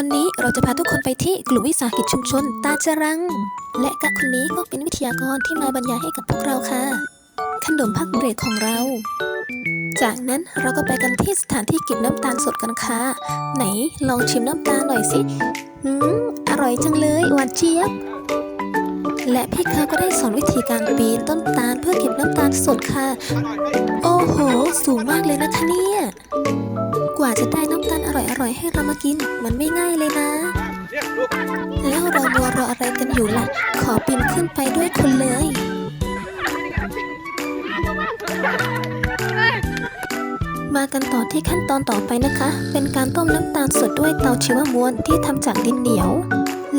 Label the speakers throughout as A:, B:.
A: ันนี้เราจะพาทุกคนไปที่กลุ่มวิสาหกิจชุมชน ตาจรัง และกะคนนี้ก็เป็นวิทยากรที่มาบรรยายให้กับพวกเราค่ะ ขนมพักเบรกของเรา จากนั้นเราก็ไปกันที่สถานที่เก็บน้ำตาลสดกันค่ะ ไหนลองชิมน้ำตาลหน่อยสิหืมอร่อยจังเลยหวานเจี๊ยบ และพี่เขาก็ได้สอนวิธีการปีนต้นตาลเพื่อเก็บน้ำตาลสดค่ะ โอ้โห สูงมากเลยนะคะเนี่ย กว่าจะได้น้ำตาลอร่อยๆให้เรามากิน มันไม่ง่ายเลยนะ แล้วเรามัวรออะไรกันอยู่ล่ะ ขอปีนขึ้นไปด้วยคนเลย มากันต่อที่ขั้นตอนต่อไปนะคะ เป็นการต้มน้ำตาลสดด้วยเตาชีวมวลที่ทำจากดินเหนียว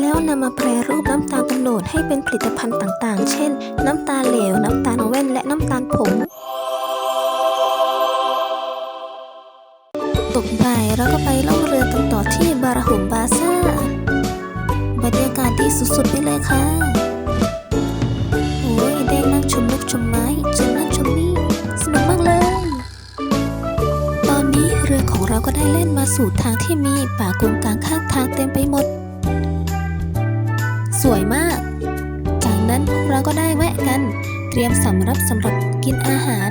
A: แล้วนำมาแปรรูปน้ำตาลกำโหนดให้เป็นผลิตภัณฑ์ต่างๆ เช่น น้ำตาลเหลว น้ำตาลแว่นและน้ำตาลผง ตกบ่ายเราก็ไปล่องเรือกันต่อที่บาราหุมบาซ่า บรรยากาศดีสุดๆไปเลยค่ะโอ้ยได้นั่งชมนกชมไม้ชมนั่นชมนี่สนุกมากเลย ตอนนี้เรือของเราก็ได้เล่นมาสู่ทางที่มีป่ากงกลางข้างทางเต็มไปหมด สวยมาก จากนั้นพวกเราก็ได้แวะกัน เตรียมสำรับสำหรับกินอาหาร